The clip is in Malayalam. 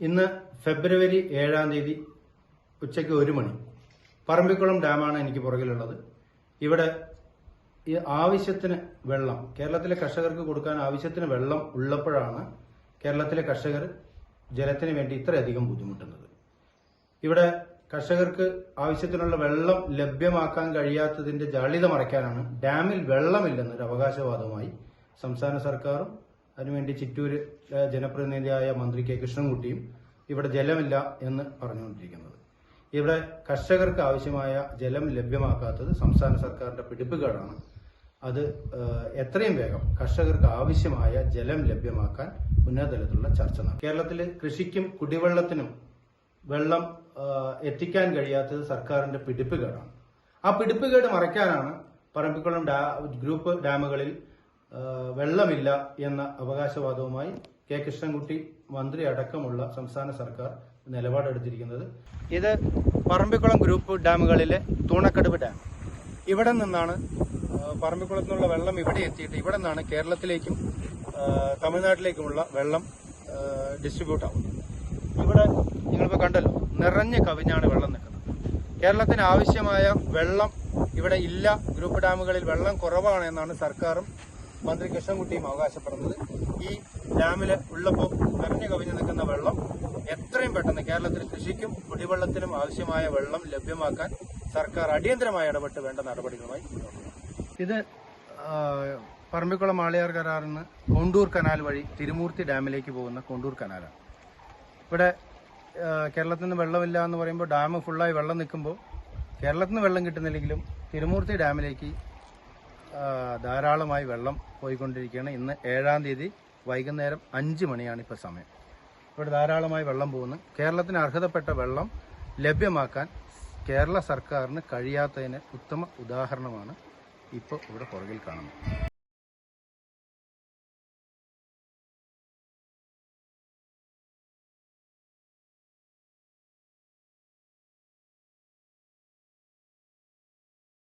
ഇന്ന് ഫെബ്രുവരി ഏഴാം തീയതി ഉച്ചയ്ക്ക് ഒരു മണി. പറമ്പിക്കുളം ഡാമാണ് എനിക്ക് പുറകിലുള്ളത്. ഇവിടെ ഈ ആവശ്യത്തിന് വെള്ളം കേരളത്തിലെ കർഷകർക്ക് കൊടുക്കാൻ ആവശ്യത്തിന് വെള്ളം ഉള്ളപ്പോഴാണ് കേരളത്തിലെ കർഷകർ ജലത്തിന് വേണ്ടി ഇത്രയധികം ബുദ്ധിമുട്ടുന്നത്. ഇവിടെ കർഷകർക്ക് ആവശ്യത്തിനുള്ള വെള്ളം ലഭ്യമാക്കാൻ കഴിയാത്തതിന്റെ ജാളിത മറയ്ക്കാനാണ് ഡാമിൽ വെള്ളമില്ലെന്നൊരു അവകാശവാദവുമായി സംസ്ഥാന സർക്കാരും അതിനുവേണ്ടി ചിറ്റൂര് ജനപ്രതിനിധിയായ മന്ത്രി കെ കൃഷ്ണൻകുട്ടിയും ഇവിടെ ജലമില്ല എന്ന് പറഞ്ഞുകൊണ്ടിരിക്കുന്നത്. ഇവിടെ കർഷകർക്ക് ആവശ്യമായ ജലം ലഭ്യമാക്കാത്തത് സംസ്ഥാന സർക്കാരിന്റെ പിടിപ്പുകേടാണ്. അത് എത്രയും വേഗം കർഷകർക്ക് ആവശ്യമായ ജലം ലഭ്യമാക്കാൻ ഉന്നതതലത്തിലുള്ള ചർച്ച നടക്കും കേരളത്തിൽ കൃഷിക്കും കുടിവെള്ളത്തിനും വെള്ളം എത്തിക്കാൻ കഴിയാത്തത് സർക്കാരിന്റെ പിടിപ്പുകേടാണ്. ആ പിടിപ്പുകേട് മറയ്ക്കാനാണ് പറമ്പിക്കുളം ഗ്രൂപ്പ് ഡാമുകളിൽ വെള്ളമില്ല എന്ന അവകാശവാദവുമായി കെ കൃഷ്ണൻകുട്ടി മന്ത്രി അടക്കമുള്ള സംസ്ഥാന സർക്കാർ നിലപാടെടുത്തിരിക്കുന്നത്. ഇത് പറമ്പിക്കുളം ഗ്രൂപ്പ് ഡാമുകളിലെ തൂണക്കടുവ് ഡാം. ഇവിടെ നിന്നാണ് പറമ്പിക്കുളത്തു നിന്നുള്ള വെള്ളം ഇവിടെ എത്തിയിട്ട് ഇവിടെ നിന്നാണ് കേരളത്തിലേക്കും തമിഴ്നാട്ടിലേക്കുമുള്ള വെള്ളം ഡിസ്ട്രിബ്യൂട്ട് ആവുന്നത്. ഇവിടെ നിങ്ങളിപ്പോൾ കണ്ടല്ലോ നിറഞ്ഞ് കവിഞ്ഞാണ് വെള്ളം നിൽക്കുന്നത്. കേരളത്തിന് ആവശ്യമായ വെള്ളം ഇവിടെ ഇല്ല. ഗ്രൂപ്പ് ഡാമുകളിൽ വെള്ളം കുറവാണ് എന്നാണ് സർക്കാരും മന്ത്രി കൃഷ്ണൻകുട്ടിയും അവകാശപ്പെടുന്നത് ഈ ഡാമിൽ ഉള്ളപ്പോൾ നിറഞ്ഞു കവിഞ്ഞു നിൽക്കുന്ന വെള്ളം എത്രയും പെട്ടെന്ന് കേരളത്തിൽ കൃഷിക്കും കുടിവെള്ളത്തിനും ആവശ്യമായ വെള്ളം ലഭ്യമാക്കാൻ സർക്കാർ അടിയന്തരമായി ഇടപെട്ട് വേണ്ട നടപടികളുമായി. ഇത് പറമ്പിക്കുളം ആളിയാർ കരാറിൽ നിന്ന് കൊണ്ടൂർ കനാൽ വഴി തിരുമൂർത്തി ഡാമിലേക്ക് പോകുന്ന കൊണ്ടൂർ കനാലാണ് ഇവിടെ കേരളത്തിൽ നിന്ന് വെള്ളമില്ല എന്ന് പറയുമ്പോൾ ഡാം ഫുള്ളായി വെള്ളം നിൽക്കുമ്പോൾ കേരളത്തിൽ നിന്ന് വെള്ളം കിട്ടുന്നില്ലെങ്കിലും തിരുമൂർത്തി ഡാമിലേക്ക് ധാരാളമായി വെള്ളം പോയിക്കൊണ്ടിരിക്കുകയാണ്. ഇന്ന് ഏഴാം തീയതി വൈകുന്നേരം അഞ്ച് മണിയാണ് ഇപ്പോൾ സമയം. ഇവിടെ ധാരാളമായി വെള്ളം പോകുന്നു. കേരളത്തിന് അർഹതപ്പെട്ട വെള്ളം ലഭ്യമാക്കാൻ കേരള സർക്കാരിന് കഴിയാത്തതിന് ഉത്തമ ഉദാഹരണമാണ് ഇപ്പോൾ ഇവിടെ പുറകിൽ കാണുന്നത്.